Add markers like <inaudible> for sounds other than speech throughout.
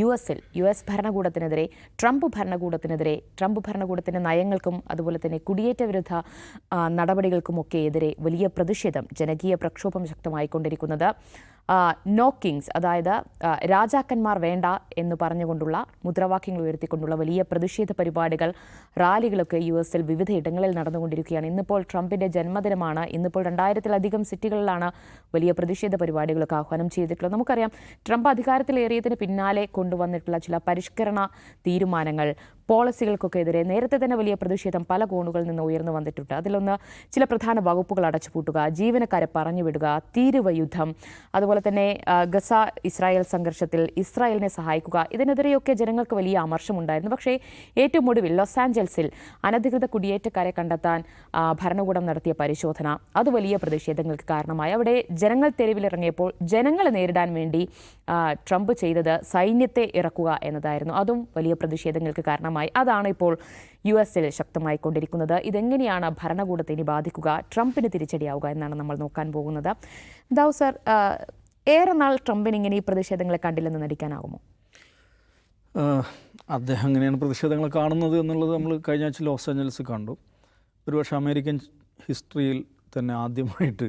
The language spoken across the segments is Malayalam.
യു എസിൽ യു എസ് ഭരണകൂടത്തിനെതിരെ ട്രംപ് ഭരണകൂടത്തിനെതിരെ ട്രംപ് ഭരണകൂടത്തിന്റെ നയങ്ങൾക്കും അതുപോലെ തന്നെ കുടിയേറ്റ വിരുദ്ധ നടപടികൾക്കുമൊക്കെ എതിരെ വലിയ പ്രതിഷേധം ജനകീയ പ്രക്ഷോഭം ശക്തമായിക്കൊണ്ടിരിക്കുന്നത്. ആ, നോ കിങ്സ് അതായത് രാജാക്കന്മാർ വേണ്ട എന്ന് പറഞ്ഞുകൊണ്ടുള്ള മുദ്രാവാക്യങ്ങൾ ഉയർത്തിക്കൊണ്ടുള്ള വലിയ പ്രതിഷേധ പരിപാടികൾ റാലികളൊക്കെ യു എസിൽ വിവിധ ഇടങ്ങളിൽ നടന്നുകൊണ്ടിരിക്കുകയാണ്. ഇന്നിപ്പോൾ ട്രംപിന്റെ ജന്മദിനമാണ്. ഇന്നിപ്പോൾ രണ്ടായിരത്തിലധികം സിറ്റികളിലാണ് വലിയ പ്രതിഷേധ പരിപാടികളൊക്കെ ആഹ്വാനം ചെയ്തിട്ടുള്ളത്. നമുക്കറിയാം ട്രംപ് അധികാരത്തിലേറിയതിന് പിന്നാലെ കൊണ്ടുവന്നിട്ടുള്ള ചില പരിഷ്കരണ തീരുമാനങ്ങൾ പോളിസികൾക്കൊക്കെ എതിരെ നേരത്തെ തന്നെ വലിയ പ്രതിഷേധം പല കോണുകളിൽ നിന്ന് ഉയർന്നു വന്നിട്ടുണ്ട്. അതിലൊന്ന് ചില പ്രധാന വകുപ്പുകൾ അടച്ചുപൂട്ടുക ജീവനക്കാരെ പറഞ്ഞുവിടുക തീരുവ യുദ്ധം അതുപോലെ തന്നെ ഗസ ഇസ്രായേൽ സംഘർഷത്തിൽ ഇസ്രായേലിനെ സഹായിക്കുക. ഇതിനെതിരെയൊക്കെ ജനങ്ങൾക്ക് വലിയ അമർഷമുണ്ടായിരുന്നു. പക്ഷേ ഏറ്റവും ഒടുവിൽ ലോസ് ആഞ്ചൽസിൽ അനധികൃത കുടിയേറ്റക്കാരെ കണ്ടെത്താൻ ഭരണകൂടം നടത്തിയ പരിശോധന അത് വലിയ പ്രതിഷേധങ്ങൾക്ക് കാരണമായി. അവിടെ ജനങ്ങൾ തെരുവിലിറങ്ങിയപ്പോൾ ജനങ്ങളെ നേരിടാൻ വേണ്ടി ട്രംപ് ചെയ്തത് സൈന്യത്തെ ഇറക്കുക എന്നതായിരുന്നു. അതും വലിയ പ്രതിഷേധങ്ങൾക്ക് കാരണമായി. അതാണ് ഇപ്പോൾ യു എസിൽ ശക്തമായിക്കൊണ്ടിരിക്കുന്നത്. ഇതെങ്ങനെയാണ് ഭരണകൂടത്തെ ഇനി ബാധിക്കുക? ട്രംപിന് തിരിച്ചടിയാവുക എന്നാണ് നമ്മൾ നോക്കാൻ പോകുന്നത്. ദാവ് സർ ഏറെ നാൾ ട്രംപിന് ഇങ്ങനെ ഈ പ്രതിഷേധങ്ങളെ കണ്ടില്ലെന്ന് നടിക്കാനാകുമോ അദ്ദേഹം എങ്ങനെയാണ് പ്രതിഷേധങ്ങൾ കാണുന്നത് എന്നുള്ളത് നമ്മൾ കഴിഞ്ഞ ആഴ്ച ലോസ് ഏഞ്ചൽസ് കണ്ടു. ഒരുപക്ഷെ അമേരിക്കൻ ഹിസ്റ്ററിയിൽ തന്നെ ആദ്യമായിട്ട്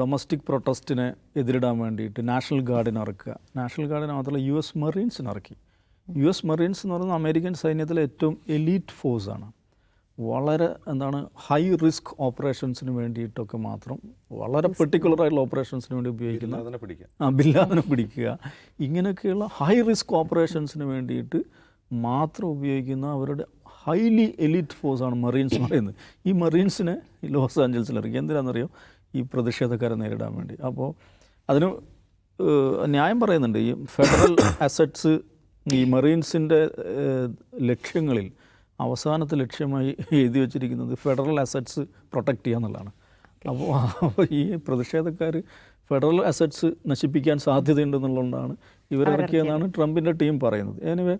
ഡൊമസ്റ്റിക് പ്രൊട്ടസ്റ്റിനെ എതിരിടാൻ വേണ്ടിയിട്ട് നാഷണൽ ഗാർഡിനെ ഇറക്കുക നാഷണൽ ഗാർഡിന് മാത്രമല്ല യു എസ് മെറീൻസിനിറക്കി യു എസ് മെറീൻസ് എന്ന് പറയുന്നത് അമേരിക്കൻ സൈന്യത്തിലെ ഏറ്റവും എലീറ്റ് ഫോഴ്സാണ്. വളരെ എന്താണ് ഹൈ റിസ്ക് ഓപ്പറേഷൻസിന് വേണ്ടിയിട്ടൊക്കെ മാത്രം വളരെ പെർട്ടിക്കുലർ ആയിട്ടുള്ള ഓപ്പറേഷൻസിന് വേണ്ടി ഉപയോഗിക്കുന്ന ആ ബില്ലാതിനെ പിടിക്കുക. ഇങ്ങനെയൊക്കെയുള്ള ഹൈ റിസ്ക് ഓപ്പറേഷൻസിന് വേണ്ടിയിട്ട് മാത്രം ഉപയോഗിക്കുന്ന അവരുടെ ഹൈലി എലിറ്റ് ഫോഴ്സാണ് മറീൻസ് എന്ന് പറയുന്നത്. ഈ മറീൻസിനെ ലോസ് ആഞ്ചൽസിൽ ഇറക്കി എന്തിനാണെന്നറിയോ? ഈ പ്രതിഷേധക്കാരെ നേരിടാൻ വേണ്ടി. അപ്പോൾ അതിന് ന്യായം പറയുന്നുണ്ട്. ഈ ഫെഡറൽ അസറ്റ്സ് ഈ മറീൻസിന്റെ ലക്ഷ്യങ്ങളിൽ അവസാനത്തെ ലക്ഷ്യമായി എഴുതി വച്ചിരിക്കുന്നത് ഫെഡറൽ അസറ്റ്സ് പ്രൊട്ടക്റ്റ് ചെയ്യുക എന്നുള്ളതാണ്. അപ്പോൾ അപ്പോൾ ഈ പ്രതിഷേധക്കാർ ഫെഡറൽ അസറ്റ്സ് നശിപ്പിക്കാൻ സാധ്യതയുണ്ടെന്നുള്ളതുകൊണ്ടാണ് ഇവരിറക്കിയെന്നാണ് ട്രംപിന്റെ ടീം പറയുന്നത്. എനിവേ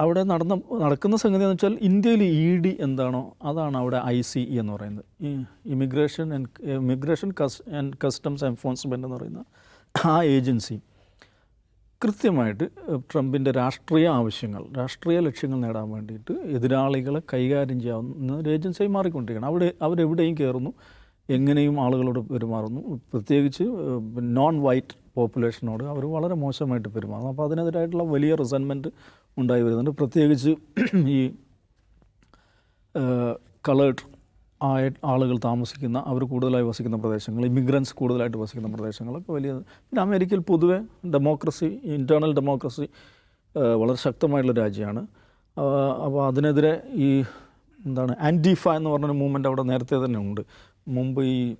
അവിടെ നടന്ന നടക്കുന്ന സംഗതി എന്ന് വെച്ചാൽ ഇന്ത്യയിൽ ഇ ഡി എന്താണോ അതാണ് അവിടെ ഐ സി ഇ എന്ന് പറയുന്നത്. ഈ ഇമിഗ്രേഷൻ ആൻഡ് ഇമിഗ്രേഷൻ കസ് ആൻഡ് കസ്റ്റംസ് എൻഫോഴ്സ്മെന്റ് എന്ന് പറയുന്ന ആ ഏജൻസി കൃത്യമായിട്ട് ട്രംപിന്റെ രാഷ്ട്രീയ ആവശ്യങ്ങൾ രാഷ്ട്രീയ ലക്ഷ്യങ്ങൾ നേടാൻ വേണ്ടിയിട്ട് എതിരാളികളെ കൈകാര്യം ചെയ്യാവുന്ന ഒരു ഏജൻസിയായി മാറിക്കൊണ്ടിരിക്കുകയാണ്. അവിടെ അവരെവിടെയും കയറുന്നു എങ്ങനെയും ആളുകളോട് പെരുമാറുന്നു. പ്രത്യേകിച്ച് നോൺ വൈറ്റ് പോപ്പുലേഷനോട് അവർ വളരെ മോശമായിട്ട് പെരുമാറുന്നു. അപ്പോൾ അതിനെതിരായിട്ടുള്ള വലിയ റിസൻമെന്റ് ഉണ്ടായി വരുന്നുണ്ട്. പ്രത്യേകിച്ച് ഈ കളേർഡ് ആയ ആളുകൾ താമസിക്കുന്ന അവർ കൂടുതലായി വസിക്കുന്ന പ്രദേശങ്ങൾ ഇമിഗ്രൻസ് കൂടുതലായിട്ട് വസിക്കുന്ന പ്രദേശങ്ങളൊക്കെ വലിയ പിന്നെ അമേരിക്കയിൽ പൊതുവെ ഡെമോക്രസി ഇന്റേർണൽ ഡെമോക്രസി വളരെ ശക്തമായിട്ടുള്ള രാജ്യമാണ്. അപ്പോൾ അതിനെതിരെ ഈ എന്താണ് ആന്റിഫ എന്ന് പറഞ്ഞൊരു മൂവ്മെന്റ് അവിടെ നേരത്തെ തന്നെ ഉണ്ട്. മുമ്പ് ഈ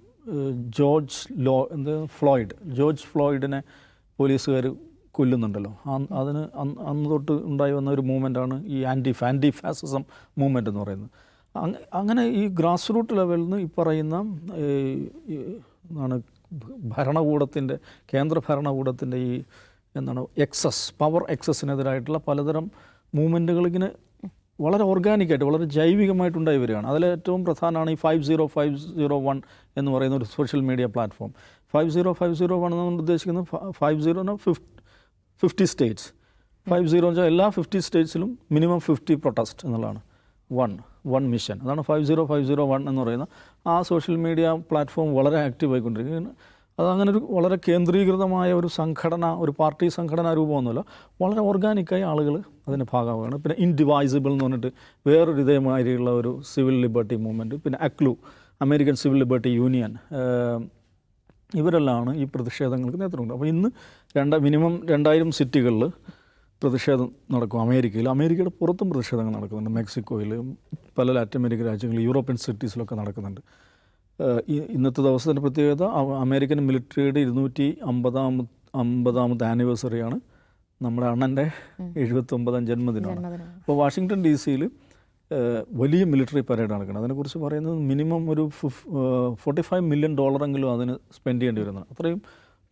ജോർജ് ലോ എന്ത് ഫ്ലോയിഡ് ജോർജ് ഫ്ലോയിഡിനെ പോലീസുകാർ കൊല്ലുന്നുണ്ടല്ലോ. അതിന് അന്ന് തൊട്ട് ഉണ്ടായി വന്ന ഒരു മൂവ്മെന്റാണ് ഈ ആന്റി ആന്റി ഫാസിസം മൂവ്മെന്റ് എന്ന് പറയുന്നത്. അങ്ങനെ ഈ ഗ്രാസ് റൂട്ട് ലെവലിൽ നിന്ന് ഈ പറയുന്ന എന്താണ് ഭരണകൂടത്തിന്റെ കേന്ദ്ര ഭരണകൂടത്തിന്റെ ഈ എന്താണ് എക്സസ് പവർ എക്സസിനെതിരായിട്ടുള്ള പലതരം മൂവ്മെന്റുകൾ ഇങ്ങനെ വളരെ ഓർഗാനിക്കായിട്ട് വളരെ ജൈവികമായിട്ടുണ്ടായി വരികയാണ്. അതിൽ ഏറ്റവും പ്രധാനമാണ് ഈ five zero five zero one എന്ന് പറയുന്ന ഒരു social media platform. Five zero five zero one എന്ന് ഉദ്ദേശിക്കുന്നത് ഫൈവ് സീറോ ഫിഫ്റ്റ് ഫിഫ്റ്റി സ്റ്റേറ്റ്സ്. ഫൈവ് സീറോ എന്ന് വെച്ചാൽ എല്ലാ ഫിഫ്റ്റി സ്റ്റേറ്റ്സിലും മിനിമം ഫിഫ്റ്റി പ്രൊട്ടസ്റ്റ് എന്നുള്ളതാണ്. വൺ. One mission. അതാണ് five zero five zero one എന്ന് പറയുന്ന ആ സോഷ്യൽ മീഡിയ പ്ലാറ്റ്ഫോം വളരെ ആക്റ്റീവ് ആയിക്കൊണ്ടിരിക്കുകയാണ് അത് അങ്ങനെ ഒരു വളരെ കേന്ദ്രീകൃതമായ ഒരു സംഘടന ഒരു പാർട്ടി സംഘടനാ രൂപമൊന്നുമല്ല. വളരെ ഓർഗാനിക്കായി ആളുകൾ അതിന്റെ ഭാഗമാവുകയാണ്. പിന്നെ ഇൻഡിവൈസിബിൾ എന്ന് പറഞ്ഞിട്ട് വേറൊരു ഇതേമാതിരിയുള്ള ഒരു സിവിൽ ലിബർട്ടി മൂവ്മെന്റ് പിന്നെ അക്ലു അമേരിക്കൻ സിവിൽ ലിബർട്ടി യൂണിയൻ ഇവരെല്ലാമാണ് ഈ പ്രതിഷേധങ്ങൾക്ക് നേതൃത്വം അപ്പോൾ ഇന്ന് രണ്ട മിനിമം രണ്ടായിരം സിറ്റികളിൽ പ്രതിഷേധം നടക്കും അമേരിക്കയിൽ. അമേരിക്കയുടെ പുറത്തും പ്രതിഷേധങ്ങൾ നടക്കുന്നുണ്ട്. മെക്സിക്കോയിൽ പല ലാറ്റിൻ അമേരിക്കൻ രാജ്യങ്ങളിൽ യൂറോപ്യൻ സിറ്റീസിലൊക്കെ നടക്കുന്നുണ്ട്. ഇന്നത്തെ ദിവസത്തിന്റെ പ്രത്യേകത അമേരിക്കൻ മിലിറ്ററിയുടെ ഇരുന്നൂറ്റി അമ്പതാമ അമ്പതാമത്തെ ആനിവേഴ്സറിയാണ് നമ്മുടെ അണ്ണന്റെ എഴുപത്തൊമ്പതാം ജന്മദിനമാണ്. ജന്മദിനമാണ്. അപ്പോൾ വാഷിങ്ടൺ ഡി സിയിൽ വലിയ മിലിറ്ററി പരേഡ് നടക്കുന്നത് അതിനെക്കുറിച്ച് പറയുന്നത് മിനിമം ഒരു ഫോർട്ടി ഫൈവ് മില്യൺ ഡോളറെങ്കിലും അതിന് സ്പെൻഡ് ചെയ്യേണ്ടി വരുന്നത് അത്രയും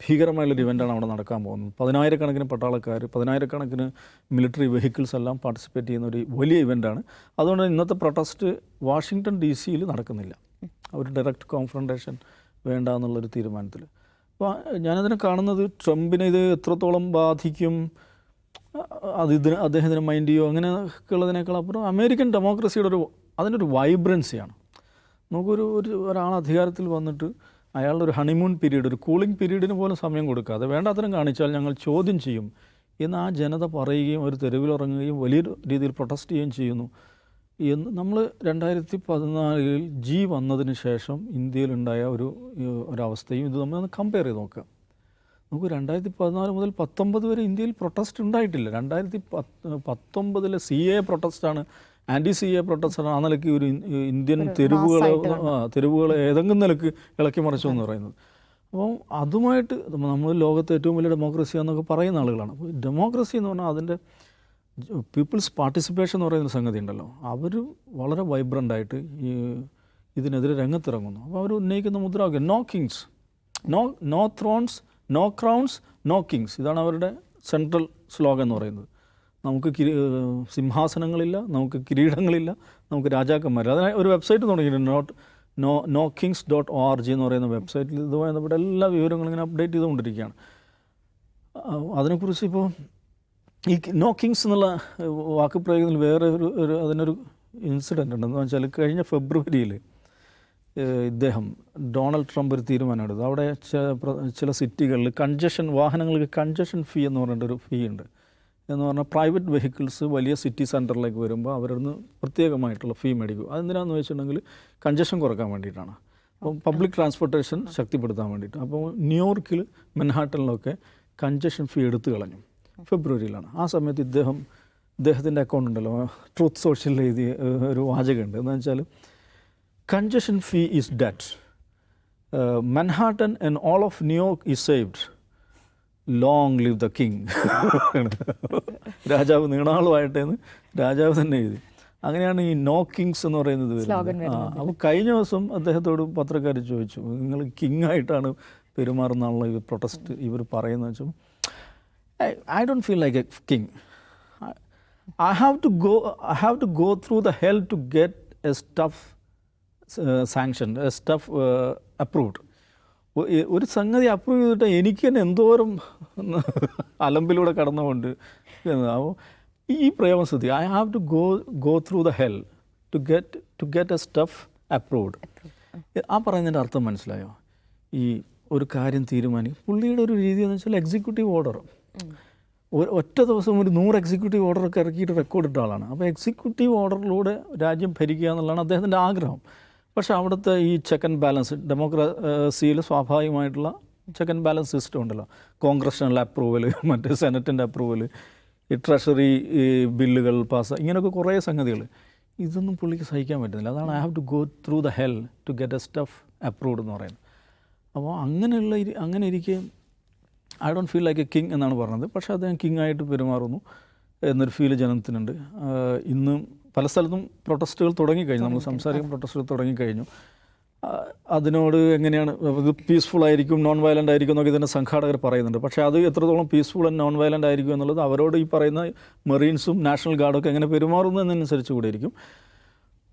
ഭീകരമായുള്ളൊരു ഇവന്റാണ് അവിടെ നടക്കാൻ പോകുന്നത്. പതിനായിരക്കണക്കിന് പട്ടാളക്കാർ പതിനായിരക്കണക്കിന് മിലിറ്ററി വെഹിക്കിൾസ് എല്ലാം പാർട്ടിസിപ്പേറ്റ് ചെയ്യുന്ന ഒരു വലിയ ഇവന്റാണ് അതുകൊണ്ട് ഇന്നത്തെ പ്രൊട്ടസ്റ്റ് വാഷിങ്ടൺ ഡി സിയിൽ നടക്കുന്നില്ല. ഒരു ഡയറക്റ്റ് കോൺഫ്രണ്ടേഷൻ വേണ്ട എന്നുള്ളൊരു തീരുമാനത്തിൽ. അപ്പോൾ ഞാനതിനെ കാണുന്നത് ട്രംപിനെ ഇത് എത്രത്തോളം ബാധിക്കും അത് ഇതിന് അദ്ദേഹത്തിന് മൈൻഡ് ചെയ്യോ അങ്ങനെയൊക്കെ ഉള്ളതിനേക്കാൾ അപ്പുറം അമേരിക്കൻ ഡെമോക്രസിയുടെ ഒരു അതിനൊരു വൈബ്രൻസിയാണ് നമുക്കൊരു ഒരു ഒരാൾ അധികാരത്തിൽ വന്നിട്ട് അയാളുടെ ഒരു ഹണിമൂൺ പീരീഡ് ഒരു കൂളിംഗ് പീരീഡിന് പോലും സമയം കൊടുക്കാതെ വേണ്ടാത്തരം കാണിച്ചാൽ ഞങ്ങൾ ചോദ്യം ചെയ്യും. എന്ന് ആ ജനത പറയുകയും ഒരു തെരുവിലിറങ്ങുകയും വലിയ രീതിയിൽ പ്രൊട്ടസ്റ്റ് ചെയ്യുകയും ചെയ്യുന്നു. എന്ന് നമ്മൾ രണ്ടായിരത്തി പതിനാലിൽ ജി വന്നതിന് ശേഷം ഇന്ത്യയിലുണ്ടായ ഒരു ഒരവസ്ഥയും ഇത് നമ്മൾ കമ്പയർ ചെയ്ത് നോക്കാം. നമുക്ക് രണ്ടായിരത്തി പതിനാല് മുതൽ പത്തൊമ്പത് വരെ ഇന്ത്യയിൽ പ്രൊട്ടസ്റ്റ് ഉണ്ടായിട്ടില്ല. രണ്ടായിരത്തി പത്ത് പത്തൊമ്പതിലെ സി എ പ്രൊട്ടസ്റ്റാണ് ആന്റി സി എ പ്രൊട്ടസ്റ്റർ ആ നിലയ്ക്ക് ഒരു ഇന്ത്യൻ തെരുവുകൾ തെരുവുകളെ ഏതെങ്കിലും നിലയ്ക്ക് ഇളക്കി മറിച്ചു എന്ന് പറയുന്നത്. അപ്പോൾ അതുമായിട്ട് നമ്മൾ ലോകത്തെ ഏറ്റവും വലിയ ഡെമോക്രസി എന്നൊക്കെ പറയുന്ന ആളുകളാണ്. അപ്പോൾ ഡെമോക്രസി എന്ന് പറഞ്ഞാൽ അതിന്റെ പീപ്പിൾസ് പാർട്ടിസിപ്പേഷൻ എന്ന് പറയുന്ന സംഗതി ഉണ്ടല്ലോ. അവർ വളരെ വൈബ്രന്റായിട്ട് ഈ ഇതിനെതിരെ രംഗത്തിറങ്ങുന്നു. അപ്പോൾ അവർ ഉന്നയിക്കുന്ന മുദ്രാവാക്യം no kings no no thrones no crowns no kings ഇതാണ് അവരുടെ സെൻട്രൽ സ്ലോഗൻ എന്ന് പറയുന്നത്. നമുക്ക് സിംഹാസനങ്ങളില്ല നമുക്ക് കിരീടങ്ങളില്ല നമുക്ക് രാജാക്കന്മാർ അതിന് ഒരു വെബ്സൈറ്റ് തുടങ്ങിയിട്ടുണ്ട്. Not no no kings dot O R G എന്ന് പറയുന്ന വെബ്സൈറ്റിൽ ഇതുമായി ബന്ധപ്പെട്ട എല്ലാ വിവരങ്ങളും ഇങ്ങനെ അപ്ഡേറ്റ് ചെയ്തുകൊണ്ടിരിക്കുകയാണ്. അതിനെക്കുറിച്ച് ഇപ്പോൾ ഈ നോ കിങ്സ് എന്നുള്ള വാക്ക് പ്രയോഗത്തിൽ വേറെ ഒരു ഒരു അതിനൊരു ഇൻസിഡന്റ് ഉണ്ടെന്ന് വെച്ചാൽ കഴിഞ്ഞ ഫെബ്രുവരിയിൽ ഇദ്ദേഹം ഡൊണാൾഡ് ട്രംപ് ഒരു തീരുമാനമെടുത്തു. അവിടെ ചില സിറ്റികളിൽ കൺജഷൻ വാഹനങ്ങൾക്ക് കൺജഷൻ ഫീ എന്ന് പറഞ്ഞിട്ടൊരു ഫീ ഉണ്ട്. എന്ന് പറഞ്ഞാൽ പ്രൈവറ്റ് വെഹിക്കിൾസ് വലിയ സിറ്റി സെന്ററിലേക്ക് വരുമ്പോൾ അവരടുന്ന് പ്രത്യേകമായിട്ടുള്ള ഫീ മേടിക്കും. അതെന്തിനാന്ന് വെച്ചിട്ടുണ്ടെങ്കിൽ കൺജഷൻ കുറയ്ക്കാൻ വേണ്ടിയിട്ടാണ്. അപ്പം പബ്ലിക് ട്രാൻസ്പോർട്ടേഷൻ ശക്തിപ്പെടുത്താൻ വേണ്ടിയിട്ട്. അപ്പോൾ ന്യൂയോർക്കിൽ മെൻഹാട്ടനിലൊക്കെ കൺജഷൻ ഫീ എടുത്തു കളഞ്ഞു. ഫെബ്രുവരിയിലാണ്. ആ സമയത്ത് ഇദ്ദേഹം ഇദ്ദേഹത്തിന്റെ അക്കൗണ്ട് ഉണ്ടല്ലോ ട്രൂത്ത് സോഷ്യലിൽ എഴുതിയ ഒരു വാചകമുണ്ട്. എന്ന് വെച്ചാൽ congestion fee is dead Manhattan and all of New York is saved. Long live the king രാജാവ് നീണാളുമായിട്ട് എന്ന് രാജാവ് തന്നെ എഴുതി. അങ്ങനെയാണ് ഈ നോ കിങ്സ് എന്ന് പറയുന്നത് Slogan വരുന്നത് ആ അപ്പോൾ കഴിഞ്ഞ ദിവസം അദ്ദേഹത്തോട് പത്രക്കാർ ചോദിച്ചു നിങ്ങൾ കിങ് ആയിട്ടാണ് പെരുമാറുന്നാണല്ലോ ഇവർ പ്രൊട്ടസ്റ്റ് ഇവർ പറയുന്നത്? വെച്ചു I don't feel like a king I have to go I have to go through the hell to get a stuff sanction a stuff stuff ഒരു സംഗതി അപ്രൂവ് ചെയ്തിട്ട് എനിക്ക് തന്നെ എന്തോരം അലമ്പിലൂടെ കടന്നുകൊണ്ട് ഈ പ്രയോഗം ശ്രദ്ധി I have to go go through the hell to get to get a stuff approved ആ പറയുന്നതിന്റെ അർത്ഥം മനസ്സിലായോ? ഈ ഒരു കാര്യം തീരുമാനിക്കും പുള്ളിയുടെ ഒരു രീതി എന്ന് വെച്ചാൽ എക്സിക്യൂട്ടീവ് ഓർഡർ ഒറ്റ ദിവസം ഒരു നൂറ് എക്സിക്യൂട്ടീവ് ഓർഡറൊക്കെ ഇറക്കിയിട്ട് റെക്കോർഡ് ഇട്ട ആളാണ്. അപ്പോൾ എക്സിക്യൂട്ടീവ് ഓർഡറിലൂടെ രാജ്യം ഭരിക്കുക എന്നുള്ളതാണ് അദ്ദേഹത്തിന്റെ ആഗ്രഹം. പക്ഷേ അവിടുത്തെ ഈ ചെക്ക് ആൻഡ് ബാലൻസ് ഡെമോക്രസിയിൽ സ്വാഭാവികമായിട്ടുള്ള ചെക്ക് ആൻഡ് ബാലൻസ് സിസ്റ്റം ഉണ്ടല്ലോ. കോൺഗ്രഷണൽ അപ്രൂവൽ <laughs> മറ്റേ സെനറ്റിന്റെ അപ്രൂവൽ ഈ ട്രഷറി ബില്ലുകൾ പാസ് ഇങ്ങനെയൊക്കെ കുറേ സംഗതികൾ. ഇതൊന്നും പുള്ളിക്ക് സഹിക്കാൻ പറ്റുന്നില്ല. അതാണ് I have to go through the hell to get a stuff approved എന്ന് പറയുന്നത്. അപ്പോൾ അങ്ങനെയുള്ള അങ്ങനെ ഇരിക്കെ I don't feel like a king എന്നാണ് പറഞ്ഞത്. പക്ഷേ അദ്ദേഹം കിങ് ആയിട്ട് പെരുമാറുന്നു. എന്നൊരു ഫീൽ ജനത്തിനുണ്ട് ഇന്ന് പല സ്ഥലത്തും പ്രൊട്ടസ്റ്റുകൾ തുടങ്ങിക്കഴിഞ്ഞു. നമ്മൾ സംസാരിക്കും പ്രൊട്ടസ്റ്റുകൾ തുടങ്ങിക്കഴിഞ്ഞു. അതിനോട് എങ്ങനെയാണ് ഇത് പീസ്ഫുൾ ആയിരിക്കും നോൺ വയലന്റ് ആയിരിക്കും എന്നൊക്കെ ഇതിന്റെ സംഘാടകർ പറയുന്നുണ്ട്. പക്ഷേ അത് എത്രത്തോളം പീസ്ഫുൾ ആൻഡ് നോൺ വയലന്റ് ആയിരിക്കും എന്നുള്ളത് അവരോട് ഈ പറയുന്ന മെറീൻസും നാഷണൽ ഗാർഡും ഒക്കെ എങ്ങനെ പെരുമാറുന്നു എന്നനുസരിച്ച് കൂടെ ഇരിക്കും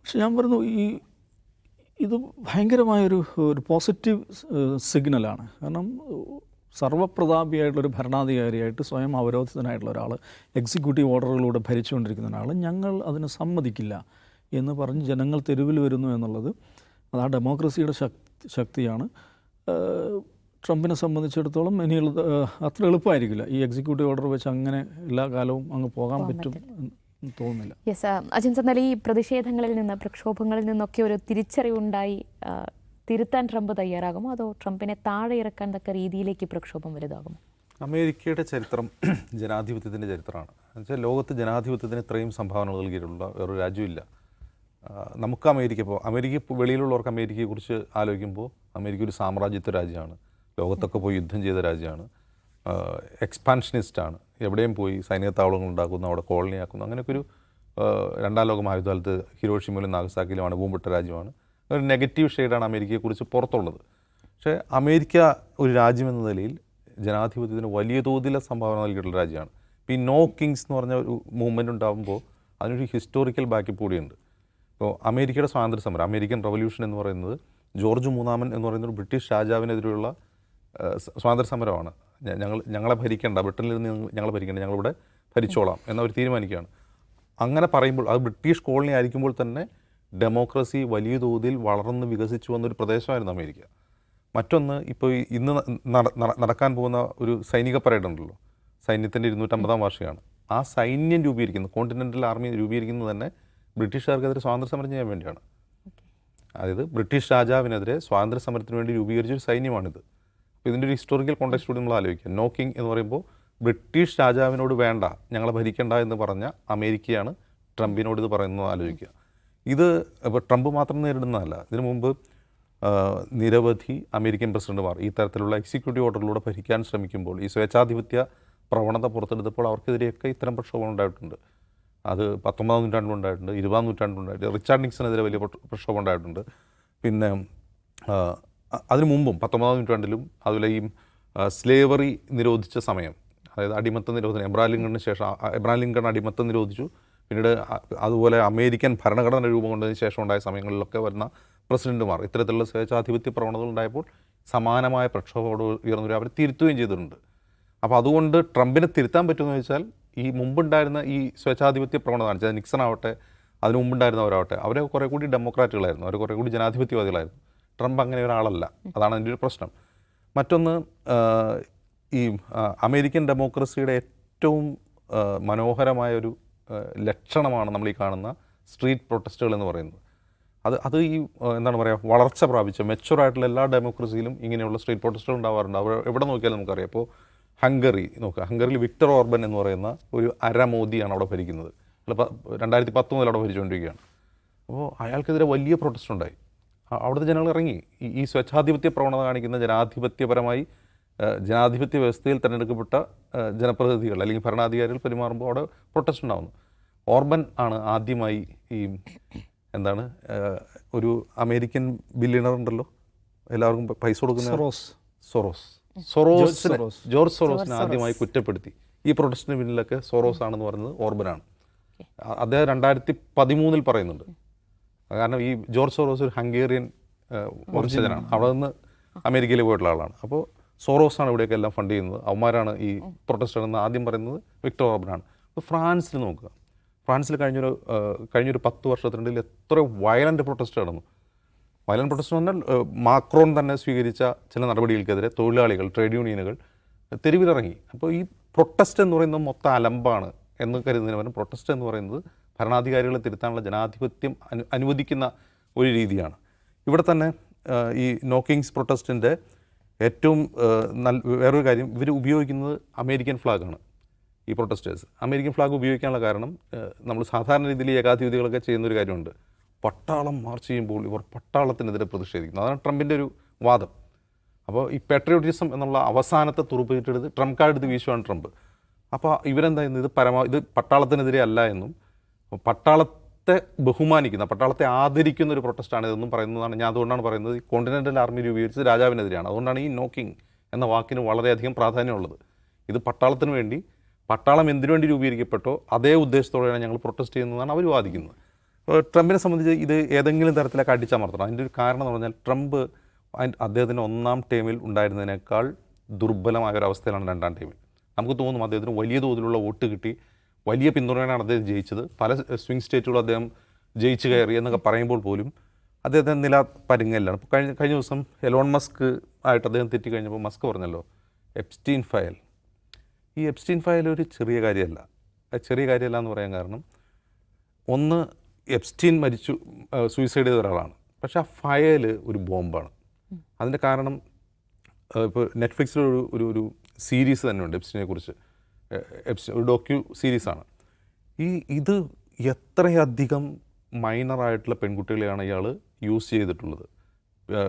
പക്ഷെ ഞാൻ പറഞ്ഞു ഈ ഇത് ഭയങ്കരമായൊരു ഒരു പോസിറ്റീവ് സിഗ്നലാണ് കാരണം സർവപ്രതാപിയായിട്ടുള്ളൊരു ഭരണാധികാരിയായിട്ട് സ്വയം അവരോധിതനായിട്ടുള്ള ഒരാൾ എക്സിക്യൂട്ടീവ് ഓർഡറുകളിലൂടെ ഭരിച്ചുകൊണ്ടിരിക്കുന്ന ഒരാൾ ഞങ്ങൾ അതിന് സമ്മതിക്കില്ല എന്ന് പറഞ്ഞ് ജനങ്ങൾ തെരുവിൽ വരുന്നു എന്നുള്ളത് അത് ആ ഡെമോക്രസിയുടെ ശക്തി ശക്തിയാണ്. ട്രംപിനെ സംബന്ധിച്ചിടത്തോളം ഇനിയുള്ള അത്ര എളുപ്പമായിരിക്കില്ല. ഈ എക്സിക്യൂട്ടീവ് ഓർഡർ വെച്ച് അങ്ങനെ എല്ലാ കാലവും അങ്ങ് പോകാൻ പറ്റും തോന്നുന്നില്ല. യെസ് അജിൻ സന്നാൽ ഈ പ്രതിഷേധങ്ങളിൽ നിന്ന് പ്രക്ഷോഭങ്ങളിൽ നിന്നൊക്കെ ഒരു തിരിച്ചറിവുണ്ടായി തിരുത്താൻ ട്രംപ് തയ്യാറാകുമോ? അതോ ട്രംപിനെ താഴെ ഇറക്കാൻ തക്ക രീതിയിലേക്ക് പ്രക്ഷോഭം വലുതാകുമോ? അമേരിക്കയുടെ ചരിത്രം <clears throat> ജനാധിപത്യത്തിന്റെ ചരിത്രമാണ്. എന്നുവെച്ചാൽ ലോകത്ത് ജനാധിപത്യത്തിന് ഇത്രയും സംഭാവന നൽകിയിട്ടുള്ള വേറൊരു രാജ്യമില്ല. നമുക്ക് അമേരിക്ക ഇപ്പോൾ അമേരിക്ക വെളിയിലുള്ളവർക്ക് അമേരിക്കയെക്കുറിച്ച് ആലോചിക്കുമ്പോൾ അമേരിക്ക ഒരു സാമ്രാജ്യത്വ രാജ്യമാണ്. ലോകത്തൊക്കെ പോയി യുദ്ധം ചെയ്ത രാജ്യമാണ്. എക്സ്പാൻഷനിസ്റ്റാണ് എവിടെയും പോയി സൈനിക താവളങ്ങൾ ഉണ്ടാക്കുന്നു അവിടെ കോളനി ആക്കുന്നു അങ്ങനെയൊക്കെ ഒരു രണ്ടാം ലോക മഹായുദ്ധകാലത്ത് ഹിരോഷിമയിലും നാഗസാക്കിയിലും അണുബോംബിട്ട രാജ്യമാണ്. ഒരു നെഗറ്റീവ് ഷെയ്ഡാണ് അമേരിക്കയെക്കുറിച്ച് പുറത്തുള്ളത്. പക്ഷേ അമേരിക്ക ഒരു രാജ്യം എന്ന നിലയിൽ ജനാധിപത്യത്തിന് വലിയ തോതിലെ സംഭാവന നൽകിയിട്ടുള്ള രാജ്യമാണ്. ഇപ്പോൾ ഈ നോ കിങ്സ് എന്ന് പറഞ്ഞ ഒരു മൂവ്മെന്റ് ഉണ്ടാകുമ്പോൾ അതിനൊരു ഹിസ്റ്റോറിക്കൽ ബാക്കപ്പ് കൂടിയുണ്ട്. ഇപ്പോൾ അമേരിക്കയുടെ സ്വാതന്ത്ര്യ സമരം അമേരിക്കൻ റവല്യൂഷൻ എന്ന് പറയുന്നത് ജോർജ് മൂന്നാമൻ എന്ന് പറയുന്ന ഒരു ബ്രിട്ടീഷ് രാജാവിനെതിരെയുള്ള സ്വാതന്ത്ര്യ സമരമാണ്. ഞങ്ങൾ ഞങ്ങളെ ഭരിക്കേണ്ട ബ്രിട്ടനിൽ നിന്ന് ഞങ്ങളെ ഭരിക്കേണ്ട ഞങ്ങളിവിടെ ഭരിച്ചോളാം എന്നവർ തീരുമാനിക്കുകയാണ്. അങ്ങനെ പറയുമ്പോൾ അത് ബ്രിട്ടീഷ് കോളനി ആയിരിക്കുമ്പോൾ തന്നെ ഡെമോക്രസി വലിയ തോതിൽ വളർന്ന് വികസിച്ചു വന്നൊരു പ്രദേശമായിരുന്നു അമേരിക്ക. മറ്റൊന്ന് ഇപ്പോൾ ഇന്ന് നട- നട- നടക്കാൻ പോകുന്ന ഒരു സൈനിക പരേഡ് ഉണ്ടല്ലോ. സൈന്യത്തിന്റെ ഇരുന്നൂറ്റമ്പതാം വാർഷികമാണ്. ആ സൈന്യം രൂപീകരിക്കുന്നത് കോണ്ടിനെന്റൽ ആർമി രൂപീകരിക്കുന്നത് തന്നെ ബ്രിട്ടീഷുകാർക്കെതിരെ സ്വാതന്ത്ര്യ സമരം ചെയ്യാൻ വേണ്ടിയാണ്. അതായത് ബ്രിട്ടീഷ് രാജാവിനെതിരെ സ്വാതന്ത്ര്യ സമരത്തിന് വേണ്ടി രൂപീകരിച്ചൊരു സൈന്യമാണിത്. അപ്പോൾ ഇതിന്റെ ഒരു ഹിസ്റ്റോറിക്കൽ കോണ്ടക്സ്റ്റ് കൂടി നമ്മൾ ആലോചിക്കുക. നോക്കിംഗ് എന്ന് പറയുമ്പോൾ ബ്രിട്ടീഷ് രാജാവിനോട് വേണ്ട ഞങ്ങളെ ഭരിക്കണ്ട എന്ന് പറഞ്ഞ അമേരിക്കയാണ് ട്രംപിനോട് ഇത് പറയുന്നത് ആലോചിക്കുക. ഇത് ഇപ്പോൾ ട്രംപ് മാത്രം നേരിടുന്നതല്ല. ഇതിനു മുമ്പ് നിരവധി അമേരിക്കൻ പ്രസിഡന്റുമാർ ഈ തരത്തിലുള്ള എക്സിക്യൂട്ടീവ് ഓർഡറിലൂടെ ഭരിക്കാൻ ശ്രമിക്കുമ്പോൾ ഈ സ്വേച്ഛാധിപത്യ പ്രവണത പുറത്തെടുത്തപ്പോൾ അവർക്കെതിരെയൊക്കെ ഇത്തരം പ്രക്ഷോഭം ഉണ്ടായിട്ടുണ്ട്. അത് പത്തൊമ്പതാം നൂറ്റാണ്ടിലുണ്ടായിട്ടുണ്ട് ഇരുപതാം നൂറ്റാണ്ടിലുണ്ടായിട്ടുണ്ട് റിച്ചാർഡ് നിക്സണെതിരെ വലിയ പ്രക്ഷ- പ്രക്ഷോഭം ഉണ്ടായിട്ടുണ്ട്. പിന്നെ അതിനു മുമ്പും പത്തൊമ്പതാം നൂറ്റാണ്ടിലും അതുപോലെ ഈ സ്ലേവറി നിരോധിച്ച സമയം അതായത് അടിമത്ത നിരോധനം എബ്രാലിംഗണിന് ശേഷം എബ്രാലിംഗൺ അടിമത്തം നിരോധിച്ചു. പിന്നീട് അതുപോലെ അമേരിക്കൻ ഭരണഘടന രൂപം കൊണ്ടതിന് ശേഷം ഉണ്ടായ സമയങ്ങളിലൊക്കെ വരുന്ന പ്രസിഡന്റുമാർ ഇത്തരത്തിലുള്ള സ്വേച്ഛാധിപത്യ പ്രവണതകൾ ഉണ്ടായപ്പോൾ സമാനമായ പ്രക്ഷോഭത്തോട് ഉയർന്നു അവർ തിരുത്തുകയും ചെയ്തിട്ടുണ്ട്. അപ്പോൾ അതുകൊണ്ട് ട്രംപിനെ തിരുത്താൻ പറ്റുമെന്ന് വെച്ചാൽ ഈ മുമ്പുണ്ടായിരുന്ന ഈ സ്വേച്ഛാധിപത്യ പ്രവണത കാണിച്ചത് നിക്സൺ ആവട്ടെ അതിന് മുമ്പുണ്ടായിരുന്നവരാവട്ടെ അവരെ കുറേ കൂടി ഡെമോക്രാറ്റുകളായിരുന്നു അവർ കുറേ കൂടി ജനാധിപത്യവാദികളായിരുന്നു. ട്രംപ് അങ്ങനെ ഒരാളല്ല അതാണ് അതിന്റെ ഒരു പ്രശ്നം. മറ്റൊന്ന് ഈ അമേരിക്കൻ ഡെമോക്രസിയുടെ ഏറ്റവും മനോഹരമായ ഒരു ലക്ഷണമാണ് നമ്മൾ ഈ കാണുന്ന സ്ട്രീറ്റ് പ്രൊട്ടസ്റ്റുകൾ എന്ന് പറയുന്നത്. അത് അത് ഈ എന്താണ് പറയുക വളർച്ച പ്രാപിച്ച മെച്ചുവർ ആയിട്ടുള്ള എല്ലാ ഡെമോക്രസിയിലും ഇങ്ങനെയുള്ള സ്ട്രീറ്റ് പ്രൊട്ടസ്റ്റുകൾ ഉണ്ടാവാറുണ്ട്. അവർ എവിടെ നോക്കിയാലും നമുക്കറിയാം. ഇപ്പോൾ ഹംഗറി നോക്കുക. ഹംഗറിയിൽ വിക്ടർ ഓർബൻ എന്ന് പറയുന്ന ഒരു അരമോദിയാണ് അവിടെ ഭരിക്കുന്നത്. രണ്ടായിരത്തി പത്ത് മുതൽ അവിടെ ഭരിച്ചുകൊണ്ടിരിക്കുകയാണ്. അപ്പോൾ അയാൾക്കെതിരെ വലിയ പ്രൊട്ടസ്റ്റ് ഉണ്ടായി അവിടുത്തെ ജനങ്ങൾ ഇറങ്ങി. ഈ സ്വച്ഛാധിപത്യ പ്രവണത കാണിക്കുന്ന ജനാധിപത്യപരമായി ജനാധിപത്യ വ്യവസ്ഥയിൽ തിരഞ്ഞെടുക്കപ്പെട്ട ജനപ്രതിനിധികൾ അല്ലെങ്കിൽ ഭരണാധികാരികൾ പെരുമാറുമ്പോൾ അവിടെ പ്രൊട്ടസ്റ്റ് ഉണ്ടാകുന്നു ഓർബൻ ആണ് ആദ്യമായി ഈ എന്താണ് ഒരു അമേരിക്കൻ ബില്യണർ ഉണ്ടല്ലോ. എല്ലാവർക്കും പൈസ കൊടുക്കുന്ന സൊറോസ്. സൊറോസ്. സൊറോസിനെ സൊറോസ്. ജോർജ് സൊറോസിനെ ആദ്യമായി കുറ്റപ്പെടുത്തി. ഈ പ്രൊട്ടസ്റ്റിന് പിന്നിലൊക്കെ സൊറോസ് ആണെന്ന് പറയുന്നത് ഓർബനാണ് അദ്ദേഹം രണ്ടായിരത്തി പതിമൂന്നിൽ പറയുന്നുണ്ട്. കാരണം ഈ ജോർജ് സൊറോസ് ഒരു ഹംഗേറിയൻ വംശജനാണ്. അവിടെ നിന്ന് അമേരിക്കയിൽ പോയിട്ടുള്ള ആളാണ്. അപ്പോൾ സോറോസ് ആണ് ഇവിടെയൊക്കെ എല്ലാം ഫണ്ട് ചെയ്യുന്നത്. അവന്മാരാണ് ഈ പ്രൊട്ടസ്റ്റർ എന്ന് ആദ്യം പറയുന്നത് വിക്ടർ ഓർബനാണ്. അപ്പോൾ ഫ്രാൻസിൽ നോക്കുക. ഫ്രാൻസിൽ കഴിഞ്ഞൊരു കഴിഞ്ഞൊരു പത്ത് വർഷത്തിനിടയിൽ എത്ര വയലന്റ് പ്രൊട്ടസ്റ്റ് നടന്നു. വയലന്റ് പ്രൊട്ടസ്റ്റ് എന്ന് പറഞ്ഞാൽ മാക്രോൺ തന്നെ സ്വീകരിച്ച ചില നടപടികൾക്കെതിരെ തൊഴിലാളികൾ ട്രേഡ് യൂണിയനുകൾ തെരുവിലിറങ്ങി. അപ്പോൾ ഈ പ്രൊട്ടസ്റ്റ് എന്ന് പറയുന്നത് മൊത്തം അലമ്പാണ് എന്ന് കരുതുന്നതിന് പകരം പ്രൊട്ടസ്റ്റ് എന്ന് പറയുന്നത് ഭരണാധികാരികളെ തിരുത്താനുള്ള ജനാധിപത്യം അനു അനുവദിക്കുന്ന ഒരു രീതിയാണ്. ഇവിടെ തന്നെ ഈ നോക്കിങ്സ് പ്രൊട്ടസ്റ്റിന്റെ ഏറ്റവും നല്ല വേറൊരു കാര്യം ഇവർ ഉപയോഗിക്കുന്നത് അമേരിക്കൻ ഫ്ലാഗാണ് ഈ പ്രൊട്ടസ്റ്റേഴ്സ്. അമേരിക്കൻ ഫ്ലാഗ് ഉപയോഗിക്കാനുള്ള കാരണം നമ്മൾ സാധാരണ രീതിയിൽ ഏകാധിപതികളൊക്കെ ചെയ്യുന്ന ഒരു കാര്യമുണ്ട്. പട്ടാളം മാർച്ച് ചെയ്യുമ്പോൾ ഇവർ പട്ടാളത്തിനെതിരെ പ്രതിഷേധിക്കുന്നു. അതാണ് ട്രംപിന്റെ ഒരു വാദം. അപ്പോൾ ഈ പെട്രിയോട്ടിസം എന്നുള്ള അവസാനത്തെ തുറപ്പിട്ടെടുത്ത് ട്രംപ് കാർഡ് വീശുവാണ് ട്രംപ്. അപ്പോൾ ഇവരെന്താ ചെയ്യുന്നത്? ഇത് പരമാ ഇത് പട്ടാളത്തിനെതിരെ അല്ല എന്നും പട്ടാളത്തെ ബഹുമാനിക്കുന്ന പട്ടാളത്തെ ആദരിക്കുന്ന ഒരു പ്രൊട്ടസ്റ്റാണ് ഇതെന്നും പറയുന്നതാണ്. ഞാൻ അതുകൊണ്ടാണ് പറയുന്നത് ഈ കോണ്ടിനെന്റൽ ആർമി രൂപീകരിച്ചത് രാജാവിനെതിരെയാണ്. അതുകൊണ്ടാണ് ഈ നോക്കിംഗ് എന്ന വാക്കിന് വളരെയധികം പ്രാധാന്യമുള്ളത്. ഇത് പട്ടാളത്തിന് വേണ്ടി പട്ടാളം എന്തിനു വേണ്ടി രൂപീകരിക്കപ്പെട്ടോ അതേ ഉദ്ദേശത്തോടെയാണ് ഞങ്ങൾ പ്രൊട്ടസ്റ്റ് ചെയ്യുന്നതാണ് അവർ വാദിക്കുന്നത്. ട്രംപിനെ സംബന്ധിച്ച് ഇത് ഏതെങ്കിലും തരത്തിലൊക്കെ അടിച്ചമർത്തണം. അതിന്റെ ഒരു കാരണം എന്ന് പറഞ്ഞാൽ ട്രംപ് അദ്ദേഹത്തിന്റെ ഒന്നാം ടേമിൽ ഉണ്ടായിരുന്നതിനേക്കാൾ ദുർബലമായ ഒരു അവസ്ഥയിലാണ് രണ്ടാം ടേമിൽ. നമുക്ക് തോന്നും അദ്ദേഹത്തിന് വലിയ തോതിലുള്ള വോട്ട് കിട്ടി. വലിയ പിന്തുണയാണ് അദ്ദേഹം ജയിച്ചത്. പല സ്വിംഗ് സ്റ്റേറ്റുകളും അദ്ദേഹം ജയിച്ചു കയറി എന്നൊക്കെ പറയുമ്പോൾ പോലും അദ്ദേഹത്തെ നില പരുങ്ങല്ലാണ്. ഇപ്പോൾ കഴിഞ്ഞ കഴിഞ്ഞ ദിവസം എലോൺ മസ്ക് ആയിട്ട് അദ്ദേഹം തെറ്റിക്കഴിഞ്ഞപ്പോൾ മസ്ക് പറഞ്ഞല്ലോ എപ്സ്റ്റീൻ ഫയൽ. ഈ എപ്സ്റ്റീൻ ഫയൽ ഒരു ചെറിയ കാര്യമല്ല. ചെറിയ കാര്യമല്ല എന്ന് പറയാൻ കാരണം ഒന്ന് എപ്സ്റ്റീൻ മരിച്ചു സൂയിസൈഡ് ചെയ്ത ഒരാളാണ്. പക്ഷെ ആ ഫയൽ ഒരു ബോംബാണ്. അതിന്റെ കാരണം ഇപ്പോൾ നെറ്റ്ഫ്ലിക്സിലൊരു ഒരു ഒരു സീരീസ് തന്നെ ഉണ്ട് എപ്സ്റ്റിനെ കുറിച്ച്. ഒരു ഡോക്യു സീരീസാണ് ഈ ഇത് എത്രയധികം മൈനറായിട്ടുള്ള പെൺകുട്ടികളെയാണ് ഇയാൾ യൂസ് ചെയ്തിട്ടുള്ളത്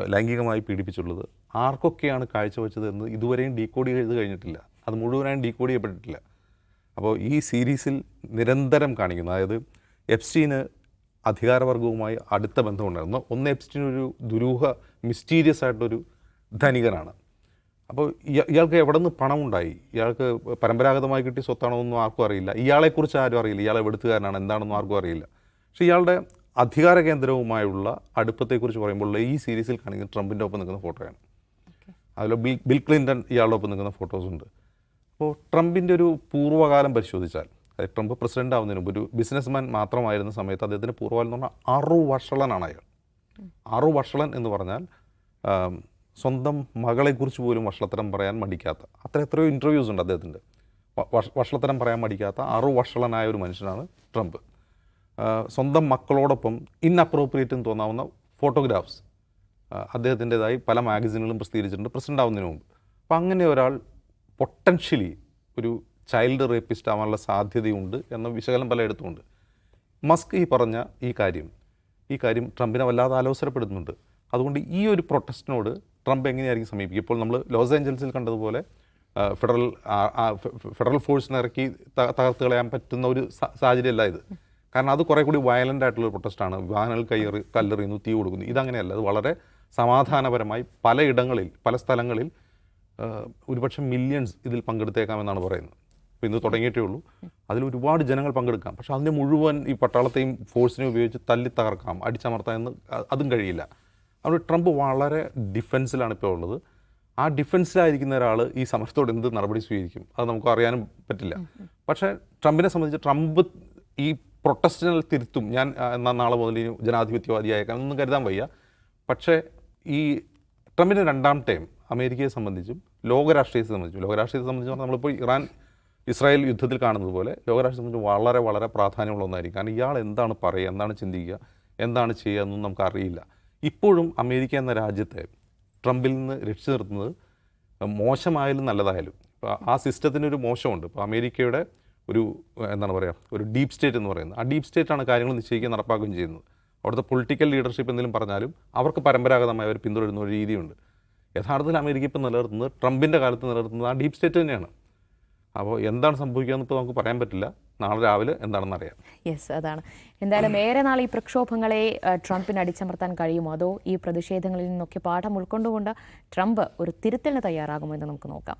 ലൈംഗികമായി പീഡിപ്പിച്ചിട്ടുള്ളത് ആർക്കൊക്കെയാണ് കാഴ്ചവെച്ചത് എന്ന് ഇതുവരെയും ഡീകോഡ് ചെയ്ത് കഴിഞ്ഞിട്ടില്ല. അത് മുഴുവനായും ഡീകോഡ് ചെയ്യപ്പെട്ടിട്ടില്ല. അപ്പോൾ ഈ സീരീസിൽ നിരന്തരം കാണിക്കുന്നു. അതായത് എപ്സ്റ്റീന് അധികാരവർഗവുമായി അടുത്ത ബന്ധമുണ്ടായിരുന്നു. ഒന്ന് എപ്സ്റ്റീൻ ഒരു ദുരൂഹ മിസ്റ്റീരിയസ് ആയിട്ടൊരു ധനികനാണ്. അപ്പോൾ ഇയാൾക്ക് എവിടെ നിന്ന് പണം ഉണ്ടായി ഇയാൾക്ക് പരമ്പരാഗതമായി കിട്ടിയ സ്വത്താണോ ഒന്നും ആർക്കും അറിയില്ല. ഇയാളെക്കുറിച്ച് ആരും അറിയില്ല. ഇയാളെ വെടുത്തുകാരനാണ്. എന്താണെന്നും ആർക്കും അറിയില്ല. പക്ഷേ ഇയാളുടെ അധികാര കേന്ദ്രവുമായുള്ള അടുപ്പത്തെക്കുറിച്ച് പറയുമ്പോൾ ഈ സീരീസിൽ കാണിക്കുന്ന ട്രംപിന്റെ ഒപ്പം നിൽക്കുന്ന ഫോട്ടോയാണ്. അതിൽ ബിൽ ബിൽ ക്ലിന്റൺ ഇയാളുടെ ഒപ്പം നിൽക്കുന്ന ഫോട്ടോസ് ഉണ്ട് അപ്പോൾ ട്രംപിന്റെ ഒരു പൂർവകാലം പരിശോധിച്ചാൽ അതായത് ട്രംപ് പ്രസിഡന്റ് ആവുന്നതിന് മുമ്പ് ഒരു ബിസിനസ്മാൻ മാത്രമായിരുന്ന സമയത്ത് അദ്ദേഹത്തിന്റെ പൂർവകാലം എന്ന് പറഞ്ഞാൽ അറു വഷളനാണ് അയാൾ. അറു വഷളൻ എന്ന് പറഞ്ഞാൽ സ്വന്തം മകളെക്കുറിച്ച് പോലും വഷളത്തരം പറയാൻ മടിക്കാത്ത അത്ര എത്രയോ ഇന്റർവ്യൂസ് ഉണ്ട് അദ്ദേഹത്തിന്റെ. വഷളത്തരം പറയാൻ മടിക്കാത്ത അറു വഷളനായ ഒരു മനുഷ്യനാണ് ട്രംപ്. സ്വന്തം മക്കളോടൊപ്പം ഇൻഅപ്രോപ്രിയേറ്റ് എന്ന് തോന്നാവുന്ന ഫോട്ടോഗ്രാഫ്സ് അദ്ദേഹത്തിന്റെതായി പല മാഗസിനുകളും പ്രസിദ്ധീകരിച്ചിട്ടുണ്ട് പ്രസിഡന്റ് ആവുന്നതിന് മുമ്പ്. അപ്പോൾ അങ്ങനെ ഒരാൾ പൊട്ടൻഷ്യലി ഒരു ചൈൽഡ് റേപ്പിസ്റ്റ് ആവാനുള്ള സാധ്യതയുണ്ട് എന്ന വിശകലനം പലയിടത്തുമുണ്ട്. മസ്ക് ഈ പറഞ്ഞ ഈ കാര്യം ഈ കാര്യം ട്രംപിനെ വല്ലാതെ ആലോചനപ്പെടുത്തുന്നുണ്ട് അതുകൊണ്ട് ഈ ഒരു പ്രൊട്ടസ്റ്റിനോട് ട്രംപ് എങ്ങനെയായിരിക്കും സമീപിക്കുക? ഇപ്പോൾ നമ്മൾ ലോസ് ഏഞ്ചൽസിൽ കണ്ടതുപോലെ ഫെഡറൽ ഫെഡറൽ ഫോഴ്സിനെ ഇറക്കി തകർത്ത് കളയാൻ പറ്റുന്ന ഒരു സാഹചര്യമല്ല ഇത്. കാരണം അത് കുറേ കൂടി വയലന്റ് ആയിട്ടുള്ള പ്രൊട്ടസ്റ്റാണ് വാഹനങ്ങൾ കയ്യേറി കല്ലെറിയുന്നു തീ കൊടുക്കുന്നു. ഇതങ്ങനെയല്ല. അത് വളരെ സമാധാനപരമായി പലയിടങ്ങളിൽ പല സ്ഥലങ്ങളിൽ ഒരുപക്ഷെ മില്യൺസ് ഇതിൽ പങ്കെടുത്തേക്കാമെന്നാണ് പറയുന്നത്. ഇപ്പോൾ ഇന്ന് തുടങ്ങിയിട്ടേ ഉള്ളൂ. അതിൽ ഒരുപാട് ജനങ്ങൾ പങ്കെടുക്കാം. പക്ഷേ അതിന് മുഴുവൻ ഈ പട്ടാളത്തെയും ഫോഴ്സിനെയും ഉപയോഗിച്ച് തല്ലി തകർക്കാം അടിച്ചമർത്താം എന്ന് അതും കഴിയില്ല. അതുകൊണ്ട് ട്രംപ് വളരെ ഡിഫൻസിലാണ് ഇപ്പോൾ ഉള്ളത്. ആ ഡിഫൻസിലായിരിക്കുന്ന ഒരാൾ ഈ സമരത്തോട് എന്ത് നടപടി സ്വീകരിക്കും? അത് നമുക്ക് അറിയാനും പറ്റില്ല. പക്ഷേ ട്രംപിനെ സംബന്ധിച്ച് ട്രംപ് ഈ പ്രൊട്ടസ്റ്റിനൽ തിരുത്തും. ഞാൻ എന്നാൽ എന്നാ നാളെ മുതൽ ഇനി ജനാധിപത്യവാദിയായേക്കാം ഒന്നും കരുതാൻ വയ്യ. പക്ഷേ ഈ ട്രംപിന്റെ രണ്ടാം ടൈം അമേരിക്കയെ സംബന്ധിച്ചും ലോകരാഷ്ട്രീയത്തെ സംബന്ധിച്ചും ലോകരാഷ്ട്രീയത്തെ സംബന്ധിച്ച് പറഞ്ഞാൽ നമ്മളിപ്പോൾ ഇറാൻ ഇസ്രായേൽ യുദ്ധത്തിൽ കാണുന്നത് പോലെ ലോകരാഷ്ട്രീയത്തെ സംബന്ധിച്ച് വളരെ വളരെ പ്രാധാന്യമുള്ള ഒന്നായിരിക്കും. കാരണം ഇയാൾ എന്താണ് പറയുക എന്താണ് ചിന്തിക്കുക എന്താണ് ചെയ്യുക എന്നൊന്നും നമുക്ക് അറിയില്ല ഇപ്പോഴും അമേരിക്ക എന്ന രാജ്യത്തെ ട്രംപിൽ നിന്ന് രക്ഷിച്ചു നിർത്തുന്നത് മോശമായാലും നല്ലതായാലും. ഇപ്പോൾ ആ സിസ്റ്റത്തിന് ഒരു മോശമുണ്ട്. ഇപ്പോൾ അമേരിക്കയുടെ ഒരു എന്താണ് പറയുക ഒരു ഡീപ് സ്റ്റേറ്റ് എന്ന് പറയുന്നത്. ആ ഡീപ് സ്റ്റേറ്റാണ് കാര്യങ്ങൾ നിശ്ചയിക്കുകയും നടപ്പാക്കുകയും ചെയ്യുന്നത്. അവിടുത്തെ പൊളിറ്റിക്കൽ ലീഡർഷിപ്പ് എന്തെങ്കിലും പറഞ്ഞാലും അവർക്ക് പരമ്പരാഗതമായി അവർ പിന്തുടരുന്ന ഒരു രീതിയുണ്ട്. യഥാർത്ഥത്തിൽ അമേരിക്ക ഇപ്പോൾ നിലനിർത്തുന്നത് ട്രംപിന്റെ കാലത്ത് നിലനിർത്തുന്നത് ആ ഡീപ് സ്റ്റേറ്റ് തന്നെയാണ്. അപ്പോൾ എന്താണ് സംഭവിക്കുക എന്ന് ഇപ്പോൾ നമുക്ക് പറയാൻ പറ്റില്ല. നാളെ രാവിലെ എന്താണെന്ന് അറിയാം. യെസ് അതാണ്. എന്തായാലും ഏറെ നാൾ ഈ പ്രക്ഷോഭങ്ങളെ ട്രംപിന് അടിച്ചമർത്താൻ കഴിയുമോ? അതോ ഈ പ്രതിഷേധങ്ങളിൽ നിന്നൊക്കെ പാഠം ഉൾക്കൊണ്ടുകൊണ്ട് ട്രംപ് ഒരു തിരുത്തലിന് തയ്യാറാകുമോ എന്ന് നമുക്ക് നോക്കാം.